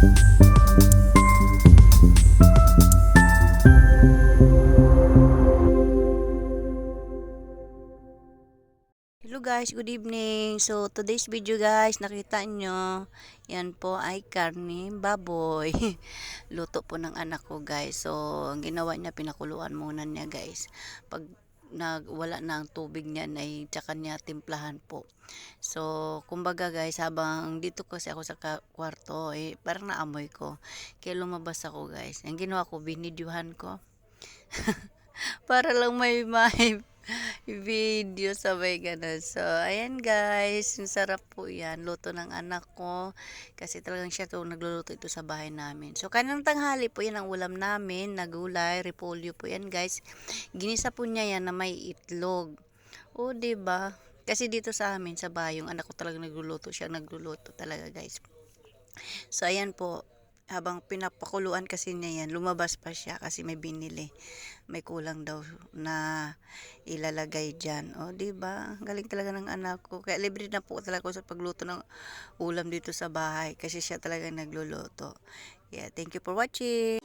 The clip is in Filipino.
Hello guys, good evening. So today's video guys, nakita nyo, yan po ay karne baboy. Luto po ng anak ko guys. So ang ginawa niya, pinakuluan muna niya guys. Pag nag wala na ang tubig niya ay tsaka niya timplahan po. So kumbaga guys, habang dito kasi ako sa kwarto, eh, parang naamoy ko. Kaya lumabas ako guys. Ang ginawa ko, binidyohan ko. para lang may may video sabay ganun. So, ayan guys, ang sarap po yan. Luto ng anak ko. Kasi talagang siya to nagluluto ito sa bahay namin. So, kanang tanghali po yan ang ulam namin. Nagulay, repolyo po yan guys. Ginisa po niya yan na may itlog. O, ba Kasi dito sa amin, sa bahay, yung anak ko talagang nagluluto. Siya nagluluto talaga guys. So, ayan po. Habang pinapakuluan kasi niya yan, lumabas pa siya kasi may binili. May kulang daw na ilalagay dyan. O, di ba? Galing talaga ng anak ko. Kaya libre na po talaga ako sa pagluto ng ulam dito sa bahay kasi siya talaga nagluluto. Yeah, thank you for watching.